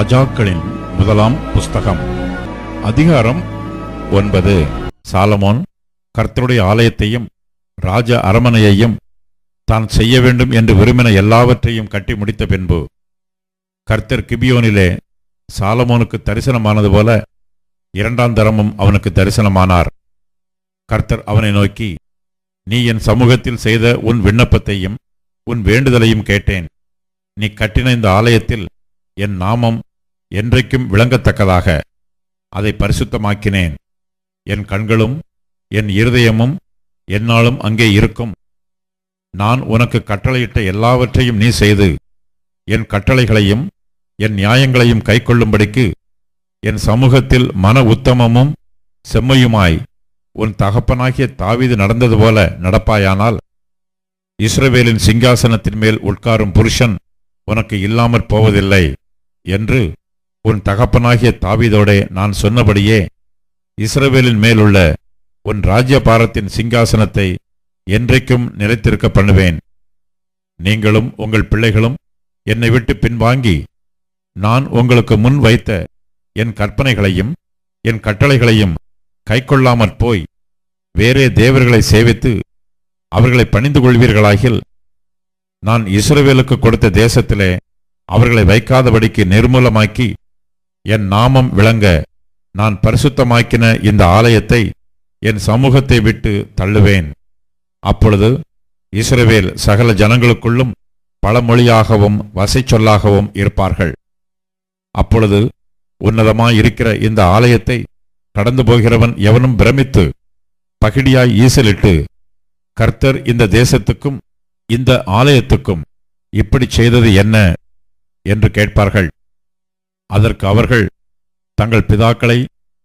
ராஜாக்களின் முதலாம் புஸ்தகம். அதிகாரம் ஒன்பது. சாலமோன் கர்த்தருடைய ஆலயத்தையும் ராஜ அரமனையையும் தான் செய்ய வேண்டும் என்று விரும்பின எல்லாவற்றையும் கட்டி முடித்த பின்பு கர்த்தர் கிபியோனிலே சாலமோனுக்கு தரிசனமானது போல இரண்டாம் தரமும் அவனுக்கு தரிசனமானார். கர்த்தர் அவனை நோக்கி நீ என் சமூகத்தில் செய்த உன் விண்ணப்பத்தையும் உன் வேண்டுதலையும் கேட்டேன். நீ கட்டின இந்த ஆலயத்தில் என் நாமம் என்றைக்கும் விளங்கத்தக்கதாக. அதை பரிசுத்தமாக்கினேன். என் கண்களும் என் இருதயமும் என்னாலும் அங்கே இருக்கும். நான் உனக்கு கட்டளையிட்ட எல்லாவற்றையும் நீ செய்து என் கட்டளைகளையும் என் நியாயங்களையும் கைக்கொள்ளும்படிக்கு என் சமூகத்தில் மன உத்தமமும் செம்மையுமாய் உன் தகப்பனாகிய தாவீது நடந்தது போல நடப்பாயானால் இஸ்ரவேலின் சிங்காசனத்தின் மேல் உட்காரும் புருஷன் உனக்கு இல்லாமற் போவதில்லை என்று உன் தகப்பனாகிய தாவிதோடே நான் சொன்னபடியே இஸ்ரவேலின் மேலுள்ள உன் ராஜ்யபாரத்தின் சிங்காசனத்தை என்றைக்கும் நிலைத்திருக்க பண்ணுவேன். நீங்களும் உங்கள் பிள்ளைகளும் என்னை விட்டு பின்வாங்கி நான் உங்களுக்கு முன் வைத்த என் கற்பனைகளையும் என் கட்டளைகளையும் கைக்கொள்ளாமற் போய் வேறே தேவர்களை சேவித்து அவர்களை பணிந்து கொள்வீர்களாகில் நான் இஸ்ரவேலுக்கு கொடுத்த தேசத்திலே அவர்களை வைக்காதபடிக்கு நிர்மூலமாக்கி என் நாமம் விளங்க நான் பரிசுத்தமாக்கின இந்த ஆலயத்தை என் சமூகத்தை விட்டு தள்ளுவேன். அப்பொழுது இஸ்ரவேல் சகல ஜனங்களுக்குள்ளும் பழமொழியாகவும் வசை சொல்லாகவும் இருப்பார்கள். அப்பொழுது உன்னதமாய் இருக்கிற இந்த ஆலயத்தை கடந்து போகிறவன் எவனும் பிரமித்து பகிடியாய் ஈசலிட்டு கர்த்தர் இந்த தேசத்துக்கும் இந்த ஆலயத்துக்கும் இப்படி செய்தது என்ன? என்று கேட்பார்கள். அதற்கு அவர்கள் தங்கள் பிதாக்களை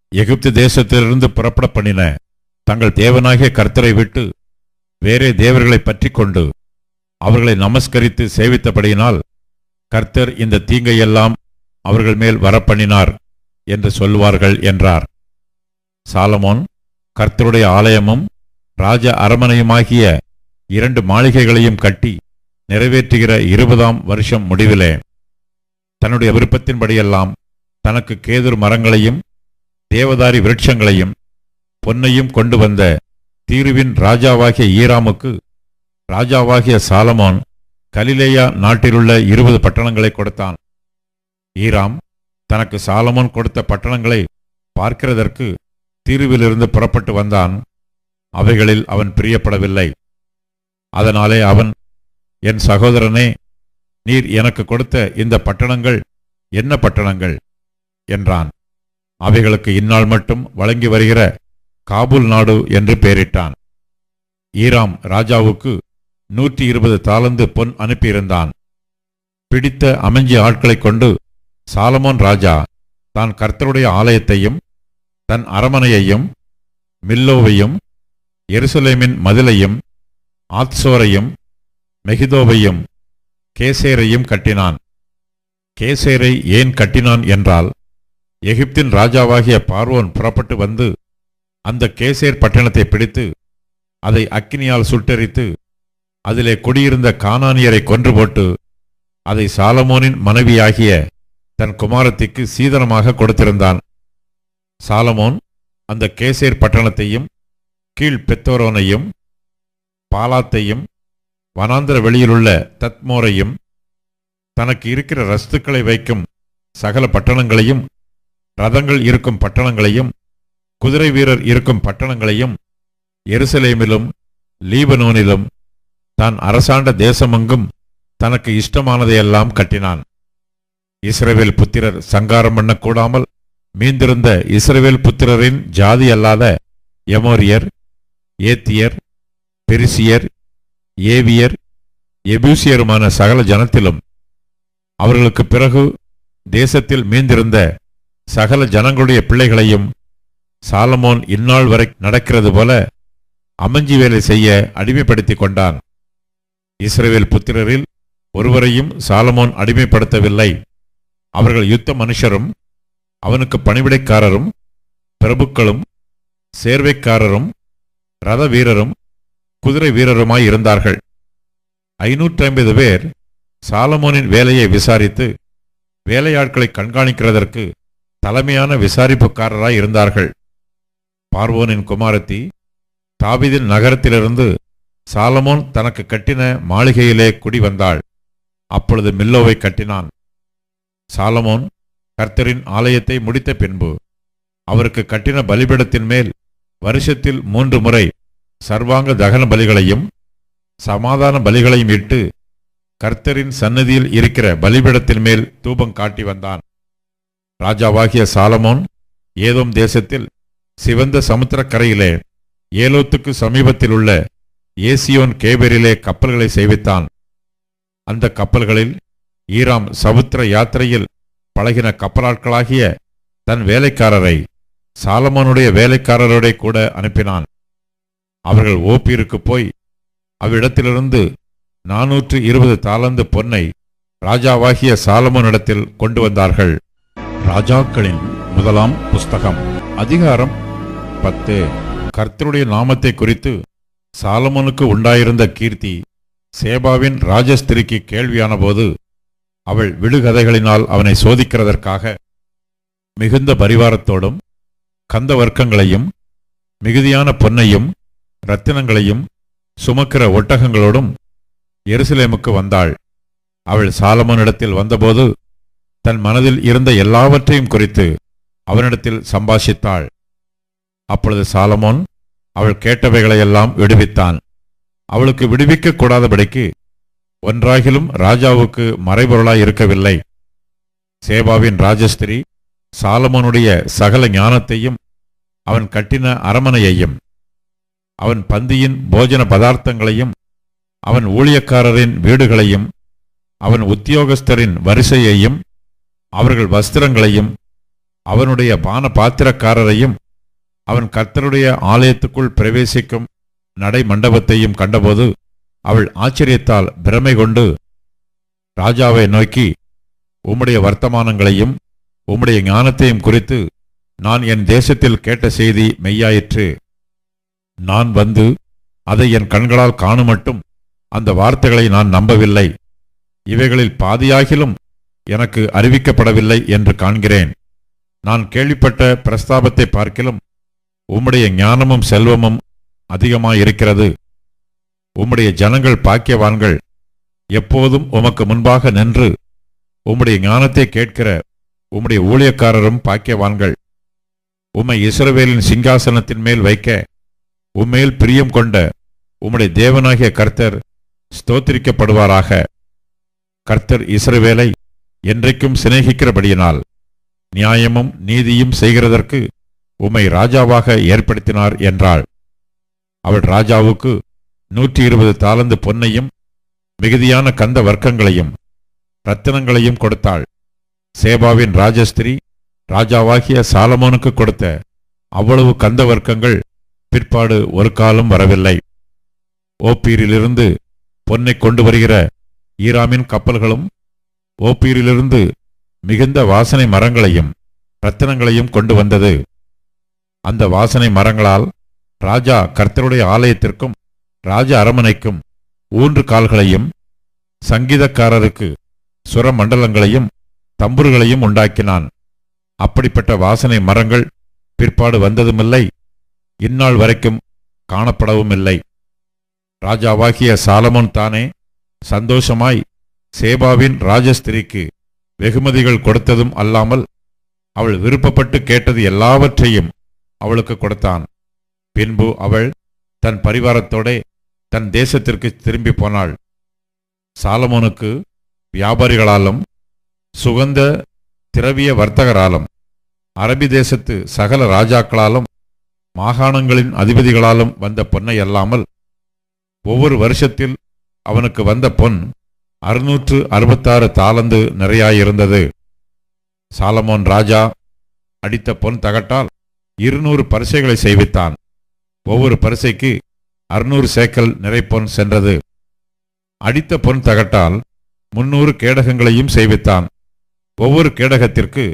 எகிப்து தேசத்திலிருந்து புறப்பட பண்ணின தங்கள் தேவனாகிய கர்த்தரை விட்டு வேறே தேவர்களை பற்றி கொண்டு அவர்களை நமஸ்கரித்து சேவித்தபடியினால் கர்த்தர் இந்த தீங்கையெல்லாம் அவர்கள் மேல் வரப்பண்ணினார் என்று சொல்வார்கள் என்றார். சாலமோன் கர்த்தருடைய ஆலயமும் ராஜ அரமனையுமாகிய இரண்டு மாளிகைகளையும் கட்டி நிறைவேற்றுகிற இருபதாம் வருஷம் முடிவிலே தன்னுடைய விருப்பத்தின்படியெல்லாம் தனக்கு கேதுர் மரங்களையும் தேவதாரி விருட்சங்களையும் பொன்னையும் கொண்டு வந்த தீருவின் ராஜாவாகிய ஈராமுக்கு ராஜாவாகிய சாலமோன் கலிலேயா நாட்டிலுள்ள இருபது பட்டணங்களை கொடுத்தான். ஈராம் தனக்கு சாலமோன் கொடுத்த பட்டணங்களை பார்க்கிறதற்கு தீருவிலிருந்து புறப்பட்டு வந்தான். அவைகளில் அவன் பிரியப்படவில்லை. அதனாலே அவன் என் சகோதரனே நீர் எனக்கு கொடுத்த இந்த பட்டணங்கள் என்ன பட்டணங்கள்? என்றான். அவைகளுக்கு இந்நாள் மட்டும் வழங்கி வருகிற காபூல் நாடு என்று பெயரிட்டான். ஈராம் ராஜாவுக்கு நூற்றி இருபது தாளந்து பொன் அனுப்பியிருந்தான். பிடித்த அமைஞ்சிய ஆட்களைக் கொண்டு சாலமோன் ராஜா தான் கர்த்தருடைய ஆலயத்தையும் தன் அரமனையையும் மில்லோவையும் எருசலேமின் மதிலையும் ஆத்சோரையும் மெகிதோவையும் கேசேரையும் கட்டினான். கேசேரை ஏன் கட்டினான் என்றால் எகிப்தின் ராஜாவாகிய பார்வோன் புறப்பட்டு வந்து அந்த கேசேர் பட்டணத்தை பிடித்து அதை அக்கினியால் சுட்டெரித்து அதிலே குடியிருந்த கானானியரை கொன்று போட்டு அதை சாலமோனின் மனைவியாகிய தன் குமாரத்திற்கு சீதனமாக கொடுத்திருந்தான். சாலமோன் அந்த கேசேர் பட்டணத்தையும் கீழ் பெத்தோரோனையும் பாலாத்தையும் வனாந்திர வெளியிலுள்ள தத்மோரையும் தனக்கு இருக்கிற ரஸ்துக்களை வைக்கும் சகல பட்டணங்களையும் ரதங்கள் இருக்கும் பட்டணங்களையும் குதிரை வீரர் இருக்கும் பட்டணங்களையும் எருசலேமிலும் லீபனோனிலும் தான் அரசாண்ட தேசமெங்கும் தனக்கு இஷ்டமானதையெல்லாம் கட்டினான். இஸ்ரவேல் புத்திரர் சங்காரம் பண்ணக்கூடாமல் மீந்திருந்த இஸ்ரவேல் புத்திரரின் ஜாதி அல்லாத எமோரியர் ஏத்தியர் பெரிசியர் ஏவியர் எபூசியருமான சகல ஜனத்திலும் அவர்களுக்கு பிறகு தேசத்தில் மீந்திருந்த சகல ஜனங்களுடைய பிள்ளைகளையும் சாலமோன் இந்நாள் வரை நடக்கிறது போல அமைஞ்சி வேலை செய்ய அடிமைப்படுத்தி கொண்டான். இஸ்ரேல் புத்திரரில் ஒருவரையும் சாலமோன் அடிமைப்படுத்தவில்லை. அவர்கள் யுத்த மனுஷரும் அவனுக்கு பணிவிடைக்காரரும் பிரபுக்களும் சேர்வைக்காரரும் ரத வீரரும் குதிரை வீரருமாய் இருந்தார்கள். ஐநூற்றி ஐம்பது பேர் சாலமோனின் வேலையை விசாரித்து வேலையாட்களை கண்காணிக்கிறதற்கு தலைமையான விசாரிப்புக்காரராய் இருந்தார்கள். பார்வோனின் குமாரத்தி தாபிதின் நகரத்திலிருந்து சாலமோன் தனக்கு கட்டின மாளிகையிலே குடி வந்தாள். அப்பொழுது மில்லோவை கட்டினான். சாலமோன் கர்த்தரின் ஆலயத்தை முடித்த பின்பு அவருக்கு கட்டின பலிபிடத்தின் மேல் வருஷத்தில் மூன்று முறை சர்வாங்க தகன பலிகளையும் சமாதான பலிகளையும் இட்டு கர்த்தரின் சன்னதியில் இருக்கிற பலிபீடத்தின் மேல் தூபம் காட்டி வந்தான். ராஜாவாகிய சாலமோன் ஏதோம் தேசத்தில் சிவந்த சமுத்திரக்கரையிலே ஏலோத்துக்கு சமீபத்தில் உள்ள ஏசியோன் கேபரிலே கப்பல்களை செய்வித்தான் அந்த கப்பல்களில் ஈராம் சமுத்திர யாத்திரையில் பழகின கப்பலாட்களாகிய தன் வேலைக்காரரை சாலமோனுடைய வேலைக்காரரோட கூட அனுப்பினான். அவர்கள் ஓப்பீருக்கு போய் அவ்விடத்திலிருந்து நானூற்று இருபது தாளந்து பொன்னை ராஜாவாகிய சாலமோனிடத்தில் கொண்டு வந்தார்கள். ராஜாக்களின் முதலாம் புஸ்தகம் அதிகாரம் பத்து. கர்த்தருடைய நாமத்தை குறித்து சாலமோனுக்கு உண்டாயிருந்த கீர்த்தி சேபாவின் ராஜஸ்திரிக்கு கேள்வியான போது அவள் விடுகதைகளினால் அவனை சோதிக்கிறதற்காக மிகுந்த பரிவாரத்தோடும் கந்த வர்க்கங்களையும் மிகுதியான பொன்னையும் ரத்தினங்களையும் சுமக்கிற ஒட்டகங்களோடும் எருசலேமுக்கு வந்தாள். அவள் சாலமோனிடத்தில் வந்தபோது தன் மனதில் இருந்த எல்லாவற்றையும் குறித்து அவனிடத்தில் சம்பாஷித்தாள். அப்பொழுது சாலமோன் அவள் கேட்டவைகளையெல்லாம் விடுவித்தான். அவளுக்கு விடுவிக்க கூடாதபடிக்கு ஒன்றாகிலும் ராஜாவுக்கு மறைபொருளாய் இருக்கவில்லை. சேபாவின் ராஜஸ்திரி சாலமோனுடைய சகல ஞானத்தையும் அவன் கட்டின அரமனையையும் அவன் பந்தியின் போஜன பதார்த்தங்களையும் அவன் ஊழியக்காரரின் வீடுகளையும் அவன் உத்தியோகஸ்தரின் வரிசையையும் அவர்கள் வஸ்திரங்களையும் அவனுடைய பான பாத்திரக்காரரையும் அவன் கர்த்தருடைய ஆலயத்துக்குள் பிரவேசிக்கும் நடை மண்டபத்தையும் கண்டபோது அவள் ஆச்சரியத்தால் பிரமை கொண்டு ராஜாவை நோக்கி உம்முடைய வர்த்தமானங்களையும் உம்முடைய ஞானத்தையும் குறித்து நான் என் தேசத்தில் கேட்ட செய்தி மெய்யாயிற்று. நான் வந்து அதை என் கண்களால் காணுமட்டும் அந்த வார்த்தைகளை நான் நம்பவில்லை. இவைகளில் பாதியாகிலும் எனக்கு அறிவிக்கப்படவில்லை என்று காண்கிறேன். நான் கேள்விப்பட்ட பிரஸ்தாபத்தை பார்க்கிலும் உம்முடைய ஞானமும் செல்வமும் அதிகமாயிருக்கிறது. உம்முடைய ஜனங்கள் பாக்கியவான்கள். எப்போதும் உமக்கு முன்பாக நின்று உம்முடைய ஞானத்தை கேட்கிற உம்முடைய ஊழியக்காரரும் பாக்கியவான்கள். உம்மை இஸ்ரவேலின் சிங்காசனத்தின் மேல் வைக்க உம்மேல் பிரியம் கொண்ட உம்முடைய தேவனாகிய கர்த்தர் ஸ்தோத்திரிக்கப்படுவாராக. கர்த்தர் இஸ்ரவேலை என்றைக்கும் சிநேகிக்கிறபடியினால் நியாயமும் நீதியும் செய்கிறதற்கு உம்மை ராஜாவாக ஏற்படுத்தினார் என்றாள். அவள் ராஜாவுக்கு நூற்றி இருபது தாளந்து பொன்னையும் மிகுதியான கந்த வர்க்கங்களையும் ரத்தினங்களையும் கொடுத்தாள். சேபாவின் ராஜஸ்திரி ராஜாவாகிய சாலமோனுக்கு கொடுத்த அவ்வளவு கந்த வர்க்கங்கள் ஏற்பாடு ஒரு காலம் வரவில்லை. ஓப்பீரிலிருந்து பொன்னை கொண்டு வருகிற ஈராமின் கப்பல்களும் ஓப்பீரிலிருந்து மிகுந்த வாசனை மரங்களையும் ரத்தினங்களையும் கொண்டு வந்தது. அந்த வாசனை மரங்களால் ராஜா கர்த்தருடைய ஆலயத்திற்கும் ராஜ அரமனைக்கும் ஊன்று கால்களையும் சங்கீதக்காரருக்கு சுரமண்டலங்களையும் தம்புர்களையும் உண்டாக்கினான். அப்படிப்பட்ட வாசனை மரங்கள் பிற்பாடு வந்ததுமில்லை. இந்நாள் வரைக்கும் காணப்படவும் இல்லை ராஜாவாகிய சாலமோன் தானே சந்தோஷமாய் சேபாவின் ராஜஸ்திரிக்கு வெகுமதிகள் கொடுத்ததும் அல்லாமல் அவள் விருப்பப்பட்டு கேட்டது எல்லாவற்றையும் அவளுக்கு கொடுத்தான். பின்பு அவள் தன் பரிவாரத்தோடே தன் தேசத்திற்கு திரும்பி போனாள். சாலமோனுக்கு வியாபாரிகளாலும் சுகந்த திரவிய வர்த்தகராலும் அரபி தேசத்து சகல ராஜாக்களாலும் மாகாணங்களின் அதிபதிகளாலும் வந்த பொன்னை அல்லாமல் ஒவ்வொரு வருஷத்தில் அவனுக்கு வந்த பொன் அறுநூற்று அறுபத்தாறு தாளந்து நிறையாயிருந்தது. சாலமோன் ராஜா அடித்த பொன் தகட்டால் இருநூறு பரிசைகளை செய்வித்தான். ஒவ்வொரு பரிசைக்கு அறுநூறு சேக்கல் நிறைப்பொன் சென்றது. அடித்த பொன் தகட்டால் முன்னூறு கேடகங்களையும் செய்வித்தான். ஒவ்வொரு கேடகத்திற்கு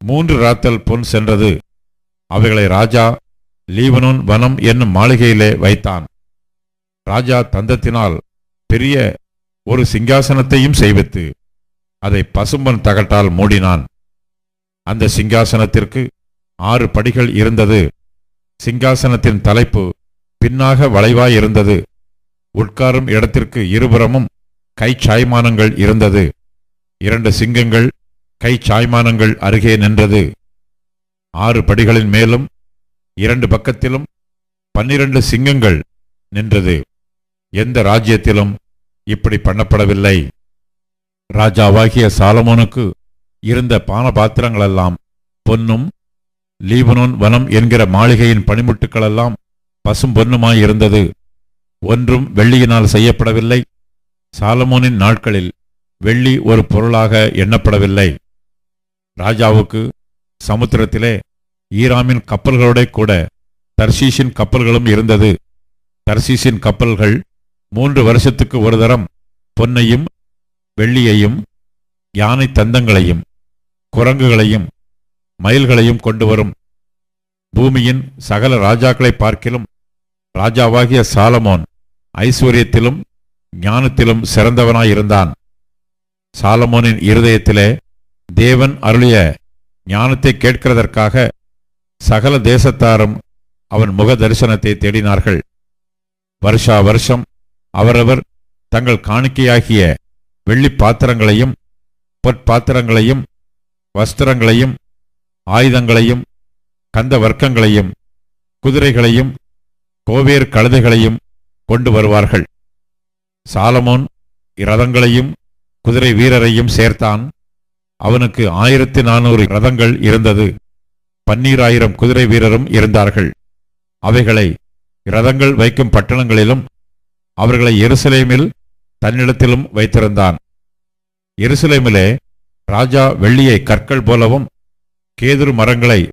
மூன்று ராத்தல் பொன் சென்றது. அவைகளை ராஜா லீவனோன் வனம் என்னும் மாளிகையிலே வைத்தான். ராஜா தந்தத்தினால் பெரிய ஒரு சிங்காசனத்தையும் செய்வித்து அதை பசும்பன் தகட்டால் மூடினான். அந்த சிங்காசனத்திற்கு ஆறு படிகள் இருந்தது. சிங்காசனத்தின் தலைப்பு பின்னாக வளைவாய் இருந்தது. உட்காரும் இடத்திற்கு இருபுறமும் கை சாய்மானங்கள் இருந்தது. இரண்டு சிங்கங்கள் கை சாய்மானங்கள் அருகே நின்றது. ஆறு படிகளின் மேலும் இரண்டு பக்கத்திலும் பன்னிரண்டு சிங்கங்கள் நின்றது. எந்த ராஜ்யத்திலும் இப்படி பண்ணப்படவில்லை. ராஜாவாகிய சாலமோனுக்கு இருந்த பானபாத்திரங்களெல்லாம் பொன்னும் லீபனோன் வனம் என்கிற மாளிகையின் பனிமுட்டுக்களெல்லாம் பசும் பொன்னுமாயிருந்தது ஒன்றும் வெள்ளியினால் செய்யப்படவில்லை. சாலமோனின் நாட்களில் வெள்ளி ஒரு பொருளாக எண்ணப்படவில்லை. ராஜாவுக்கு சமுத்திரத்திலே ஈராமின் கப்பல்களோட கூட தர்சீஷின் கப்பல்களும் இருந்தது. தர்சீஷின் கப்பல்கள் மூன்று வருஷத்துக்கு ஒரு தரம் பொன்னையும் வெள்ளியையும் யானை தந்தங்களையும் குரங்குகளையும் மயில்களையும் கொண்டு வரும். பூமியின் சகல ராஜாக்களை பார்க்கிலும் ராஜாவாகிய சாலமோன் ஐஸ்வர்யத்திலும் ஞானத்திலும் சிறந்தவனாயிருந்தான். சாலமோனின் இருதயத்திலே தேவன் அருளிய ஞானத்தை கேட்கிறதற்காக சகல தேசத்தாரும் அவன் முக தரிசனத்தை தேடினார்கள். வருஷா வருஷம் அவரவர் தங்கள் காணிக்கையாகிய வெள்ளிப் பாத்திரங்களையும் பொற்பாத்திரங்களையும் வஸ்திரங்களையும் ஆயுதங்களையும் கந்த வர்க்கங்களையும் குதிரைகளையும் கோவேர் கழுதைகளையும் கொண்டு வருவார்கள். சாலமோன் இரதங்களையும் குதிரை வீரரையும் சேர்த்தான். அவனுக்கு ஆயிரத்தி நானூறு ரதங்கள் இருந்தது. பன்னீராயிரம் குதிரை வீரரும் இருந்தார்கள். அவைகளை ரதங்கள் வைக்கும் பட்டணங்களிலும் அவர்களை எருசலேமில் தன்னிடத்திலும் வைத்திருந்தான். எருசலேமிலே ராஜா வெள்ளியை கற்கள் போலவும் கேதுரு மரங்களை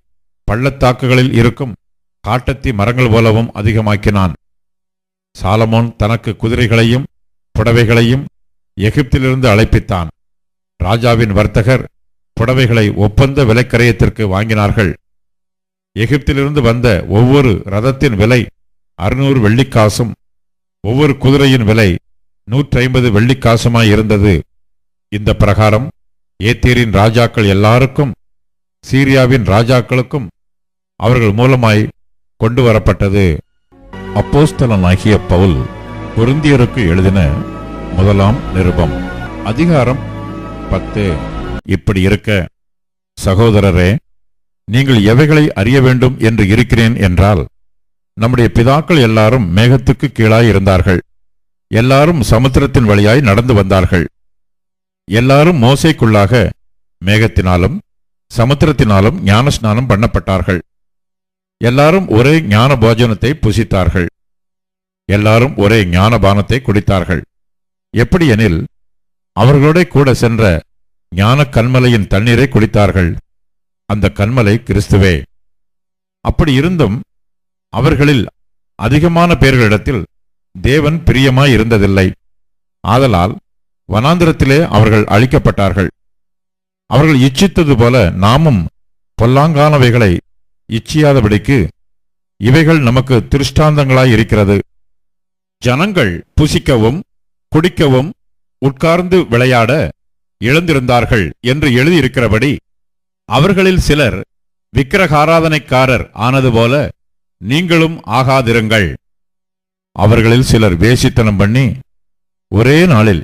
பள்ளத்தாக்குகளில் இருக்கும் காட்டத்தி மரங்கள் போலவும் அதிகமாக்கினான். சாலமோன் தனக்கு குதிரைகளையும் புடவைகளையும் எகிப்திலிருந்து அழைப்பித்தான். ராஜாவின் வர்த்தகர் புடவைகளை ஒப்பந்த விலைக்கரையத்திற்கு வாங்கினார்கள். எகிப்திலிருந்து வந்த ஒவ்வொரு ரதத்தின் விலை அறுநூறு வெள்ளிக்காசும் ஒவ்வொரு குதிரையின் விலை நூற்றி ஐம்பது வெள்ளிக்காசுமாய் இருந்தது. இந்த பிரகாரம் ஏத்தீரின் ராஜாக்கள் எல்லாருக்கும் சீரியாவின் ராஜாக்களுக்கும் அவர்கள் மூலமாய் கொண்டு வரப்பட்டது. அப்போஸ்தலனாகிய பவுல் பொருந்தியருக்கு எழுதின முதலாம் நிருபம் அதிகாரம் பத்து. இப்படி இருக்க. சகோதரரே நீங்கள் எவைகளை அறிய வேண்டும் என்று இருக்கிறேன் என்றால் நம்முடைய பிதாக்கள் எல்லாரும் மேகத்துக்கு கீழாய் இருந்தார்கள். எல்லாரும் சமுத்திரத்தின் வழியாய் நடந்து வந்தார்கள். எல்லாரும் மோசைக்குள்ளாக மேகத்தினாலும் சமுத்திரத்தினாலும் ஞானஸ்நானம் பண்ணப்பட்டார்கள். எல்லாரும் ஒரே ஞான போஜனத்தை புசித்தார்கள். எல்லாரும் ஒரே ஞானபானத்தை குடித்தார்கள். எப்படி எனில் அவர்களோட கூட சென்ற ஞான கண்மலையின் தண்ணீரை குடித்தார்கள். அந்த கண்மலை கிறிஸ்துவே. அப்படி இருந்தும் அவர்களில் அதிகமான பேர்களிடத்தில் தேவன் பிரியமாய் இருந்ததில்லை. ஆதலால் வனாந்திரத்திலே அவர்கள் அழிக்கப்பட்டார்கள். அவர்கள் இச்சித்தது போல நாமும் பொல்லாங்கானவைகளை இச்சியாதபடிக்கு இவைகள் நமக்கு திருஷ்டாந்தங்களாய் இருக்கிறது. ஜனங்கள் புசிக்கவும் குடிக்கவும் உட்கார்ந்து விளையாட இழந்திருந்தார்கள் என்று எழுதியிருக்கிறபடி அவர்களில் சிலர் விக்கிரகாராதனைக்காரர் ஆனது போல நீங்களும் ஆகாதிருங்கள். அவர்களில் சிலர் வேசித்தனம் பண்ணி ஒரே நாளில்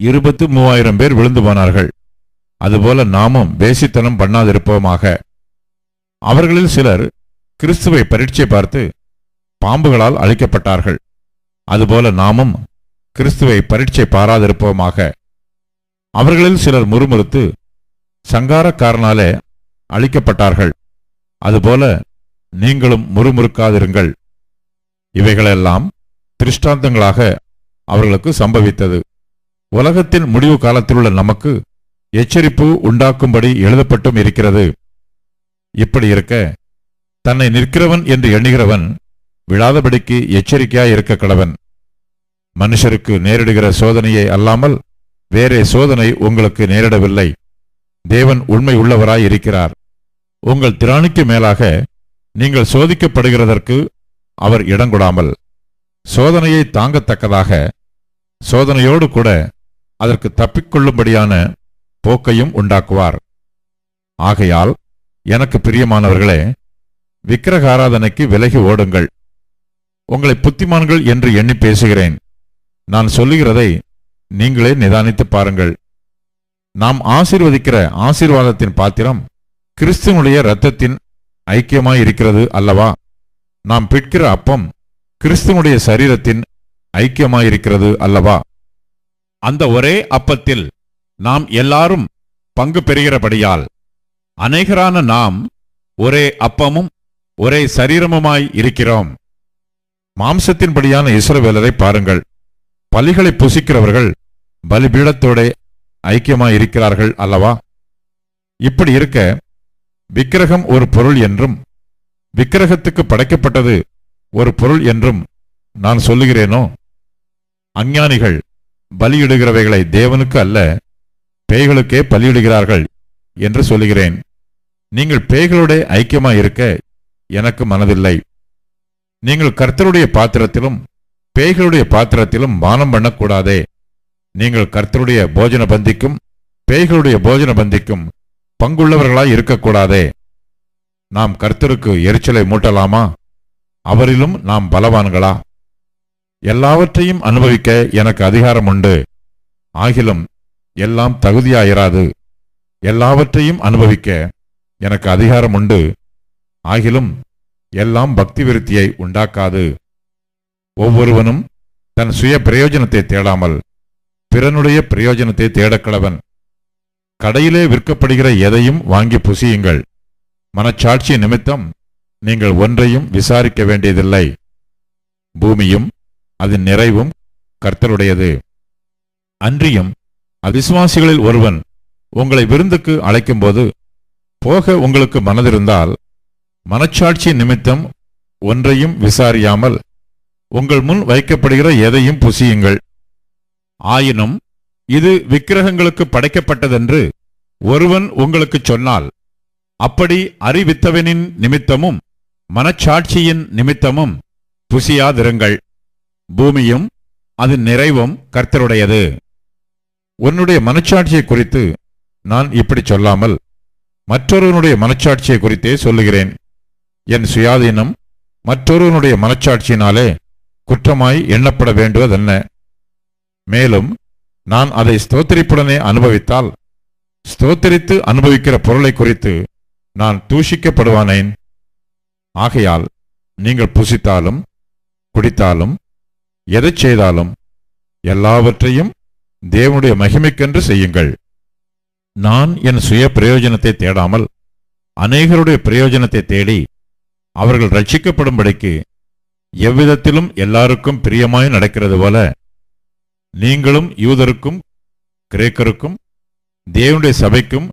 இருபத்து மூவாயிரம் பேர் விழுந்து போனார்கள். அதுபோல நாமும் வேசித்தனம் பண்ணாதிருப்போமாக. அவர்களில் சிலர் கிறிஸ்துவை பரீட்சை பார்த்து பாம்புகளால் அழிக்கப்பட்டார்கள். அதுபோல நாமும் கிறிஸ்துவை பரீட்சை பாராதிருப்போமாக. அவர்களில் சிலர் முறுமுறுத்து சங்காரக்காரனாலே அழிக்கப்பட்டார்கள். அதுபோல நீங்களும் முறுமுறுக்காதிருங்கள். இவைகளெல்லாம் திருஷ்டாந்தங்களாக அவர்களுக்கு சம்பவித்தது. உலகத்தின் முடிவு காலத்திலுள்ள நமக்கு எச்சரிப்பு உண்டாக்கும்படி எழுதப்பட்டும் இருக்கிறது. இப்படி இருக்க தன்னை நிற்கிறவன் என்று எண்ணுகிறவன் விழாதபடிக்கு எச்சரிக்கையாய் இருக்க கடவன் மனுஷருக்கு நேரிடுகிற சோதனையை அல்லாமல் வேறே சோதனை உங்களுக்கு நேரிடவில்லை. தேவன் உண்மை உள்ளவராய் இருக்கிறார். உங்கள் திராணிக்கு மேலாக நீங்கள் சோதிக்கப்படுகிறதற்கு அவர் இடங்கொடாமல் சோதனையை தாங்கத்தக்கதாக சோதனையோடு கூட அதற்கு தப்பிக்கொள்ளும்படியான போக்கையும் உண்டாக்குவார். ஆகையால் எனக்கு பிரியமானவர்களே விக்கிரகாராதனைக்கு விலகி ஓடுங்கள். உங்களை புத்திமான்கள் என்று எண்ணி பேசுகிறேன். நான் சொல்லுகிறதை நீங்களே நிதானித்து பாருங்கள். நாம் ஆசீர்வதிக்கிற ஆசீர்வாதத்தின் பாத்திரம் கிறிஸ்துவனுடைய இரத்தத்தின் ஐக்கியமாய் இருக்கிறது அல்லவா? நாம் பிற்கிற அப்பம் கிறிஸ்துவனுடைய சரீரத்தின் ஐக்கியமாயிருக்கிறது அல்லவா? அந்த ஒரே அப்பத்தில் நாம் எல்லாரும் பங்கு பெறுகிறபடியால் அநேகரான நாம் ஒரே அப்பமும் ஒரே சரீரமுமாய் இருக்கிறோம். மாம்சத்தின்படியான இஸ்ரவேலரை பாருங்கள். பலிகளை புசிக்கிறவர்கள் பலிபீடத்தோட ஐக்கியமாய் இருக்கிறார்கள் அல்லவா? இப்படி இருக்க விக்கிரகம் ஒரு பொருள் என்றும் விக்கிரகத்துக்கு படைக்கப்பட்டது ஒரு பொருள் என்றும் நான் சொல்லுகிறேனோ? அஞ்ஞானிகள் பலியிடுகிறவைகளை தேவனுக்கு அல்ல பேய்களுக்கே பலியிடுகிறார்கள் என்று சொல்லுகிறேன். நீங்கள் பேய்களோட ஐக்கியமாய் இருக்க எனக்கு மனதில்லை. நீங்கள் கர்த்தருடைய பாத்திரத்திலும் பேய்களுடைய பாத்திரத்திலும் மானம் பண்ணக்கூடாதே. நீங்கள் கர்த்தருடைய போஜன பந்திக்கும் பேய்களுடைய போஜன பந்திக்கும் பங்குள்ளவர்களாய் இருக்கக்கூடாதே. நாம் கர்த்தருக்கு எரிச்சலை மூட்டலாமா? அவரிலும் நாம் பலவான்களா? எல்லாவற்றையும் அனுபவிக்க எனக்கு அதிகாரம் உண்டு. ஆகிலும் எல்லாம் தகுதியாயிராது. எல்லாவற்றையும் அனுபவிக்க எனக்கு அதிகாரம் உண்டு. ஆகிலும் எல்லாம் பக்தி விருத்தியை உண்டாக்காது. ஒவ்வொருவனும் தன் சுய பிரயோஜனத்தை தேடாமல் பிறனுடைய பிரயோஜனத்தை தேடக்கடவன். கடையிலே விற்கப்படுகிற எதையும் வாங்கி புசியுங்கள். மனச்சாட்சி நிமித்தம் நீங்கள் ஒன்றையும் விசாரிக்க வேண்டியதில்லை. பூமியும் அதன் நிறைவும் கர்த்தருடையது. அன்றியும் அவிசுவாசிகளில் ஒருவன் உங்களை விருந்துக்கு அழைக்கும்போது போக உங்களுக்கு மனதிருந்தால் மனச்சாட்சி நிமித்தம் ஒன்றையும் விசாரியாமல் உங்கள் முன் வைக்கப்படுகிற எதையும் புசியுங்கள். ஆயினும் இது விக்கிரகங்களுக்கு படைக்கப்பட்டதென்று ஒருவன் உங்களுக்குச் சொன்னால் அப்படி அறிவித்தவனின் நிமித்தமும் மனச்சாட்சியின் நிமித்தமும் புசியாதிருங்கள். பூமியும் அதன் நிறைவும் கர்த்தருடையது. உன்னுடைய மனச்சாட்சியை குறித்து நான் இப்படி சொல்லாமல் மற்றொருவனுடைய மனச்சாட்சியை குறித்தே சொல்லுகிறேன். என் சுயாதீனம் மற்றொருவனுடைய மனச்சாட்சியினாலே குற்றமாய் எண்ணப்பட வேண்டுவதென்ன? மேலும் நான் அதை ஸ்தோத்திரிப்புடனே அனுபவித்தால் ஸ்தோத்திரித்து அனுபவிக்கிற பொருளை குறித்து நான் தூஷிக்கப்படுவானேன்? ஆகையால் நீங்கள் புசித்தாலும் குடித்தாலும் எதைச் செய்தாலும் எல்லாவற்றையும் தேவனுடைய மகிமைக்கென்று செய்யுங்கள். நான் என் சுய பிரயோஜனத்தை தேடாமல் அநேகருடைய பிரயோஜனத்தை தேடி அவர்கள் ரட்சிக்கப்படும்படிக்கு எவ்விதத்திலும் எல்லாருக்கும் பிரியமாய் நடக்கிறது போல நீங்களும் யூதருக்கும் கிரேக்கருக்கும் தேவனுடைய சபைக்கும்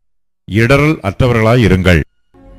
இடரல் அற்றவர்களாயிருங்கள்